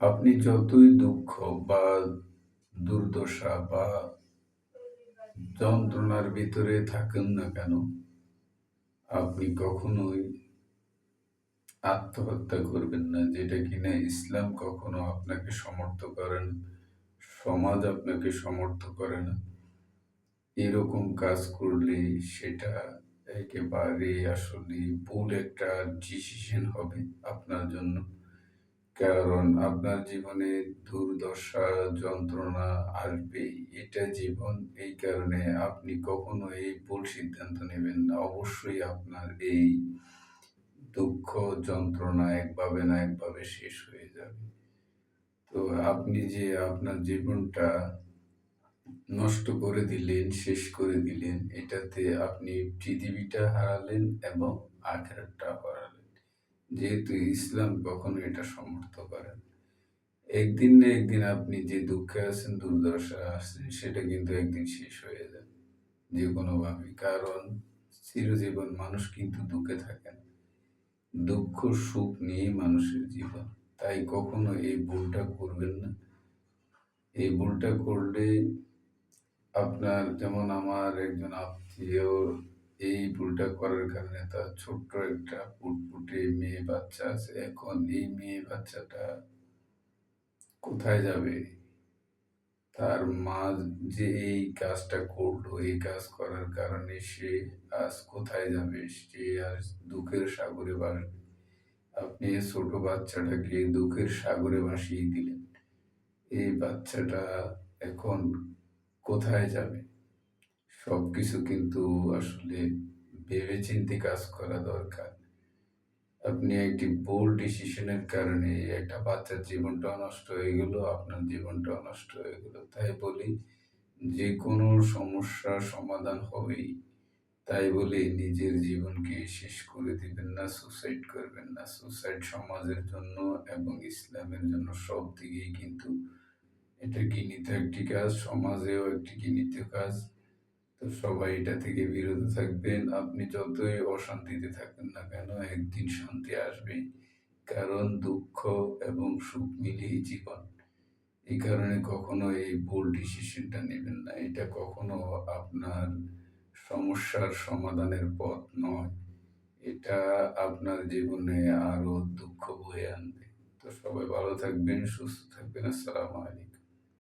আপনি যতই দুঃখ বা দুর্দশা বা যন্ত্রণার ভিতরে থাকেন না কেন, আপনি কখনোই আত্মহত্যা করবেন না, যেটা কিনা ইসলাম কখনো আপনাকে সমর্থ করে না সমাজ আপনাকে সমর্থ করে না। এরকম কাজ করলে সেটা একেবারে আসলে ভুল একটা ডিসিশন হবে আপনার জন্য। কারণ আপনার জীবনে দুর্দশা, যন্ত্রণা আসবে এটা জীবন। এই কারণে আপনি কখনো এই ভুল সিদ্ধান্ত নেবেন না। অবশ্যই আপনার এই দুঃখ, যন্ত্রণা একভাবে না একভাবে শেষ হয়ে যাবে। তো আপনি যে আপনার জীবনটা নষ্ট করে দিলেন, শেষ করে দিলেন, এটাতে আপনি পৃথিবীটা হারালেন এবং হারালেন যেহেতু ইসলাম কখনো এটা সমর্থ করে একদিন না একদিন আপনি যে দুঃখে আছেন দুর্দশা আছেন, সেটা কিন্তু একদিন শেষ হয়ে যাবে। যে কোনোভাবে। কারণ চিরজীবন মানুষ কিন্তু দুঃখে থাকে না। দুঃখ, সুখ নিয়েই মানুষের জীবন। তাই কখনো এই ভুলটা করবেন না। এই ভুলটা করলে আপনার, যেমন আমার একজন আত্মীয় এই ভুলটা করার কারণে তার ছোট্ট একটা ফুটফুটে মেয়ে বাচ্চা আছে। এখন এই মেয়ে বাচ্চাটা কোথায় যাবে? তার মা যে এই কাজটা করল, এই কাজ করার কারণে সে আজ কোথায় যাবে? সে আজ দুঃখের সাগরে বাসবে আপনি ছোট বাচ্চাটাকে দুঃখের সাগরে ভাসিয়ে দিলেন। এই বাচ্চাটা এখন কোথায় যাবে? সব কিছু কিন্তু আসলে ভেবে চিন্তে কাজ করা দরকার। আপনি একটি বোল্ড ডিসিশনের কারণে একটা বাচ্চার জীবনটা নষ্ট হয়ে গেল, আপনার জীবনটা নষ্ট হয়ে গেল। তাই বলি যে কোনো সমস্যার সমাধান হবেই। তাই বলে নিজের জীবনকে শেষ করে দিবেন না সুসাইড করবেন না। সুসাইড সমাজের জন্য এবং ইসলামের জন্য সব দিকেই কিন্তু এটা ঘৃণিত একটি কাজ, সমাজেও একটি ঘৃণিত কাজ। তো সবাই এটা থেকে বিরত থাকবেন। আপনি যতই অশান্তিতে থাকবেন না কেন, একদিন শান্তি আসবেই। কারণ দুঃখ এবং সুখ মিলিয়ে জীবন। এই কারণে কখনো এই ভুল ডিসিশনটা নেবেন না। এটা কখনো আপনার সমস্যার সমাধানের পথ নয়। এটা আপনার জীবনে আরও দুঃখ বয়ে আনবে। তো সবাই ভালো থাকবেন, সুস্থ থাকবেন। আসসালামু আলাইকুম।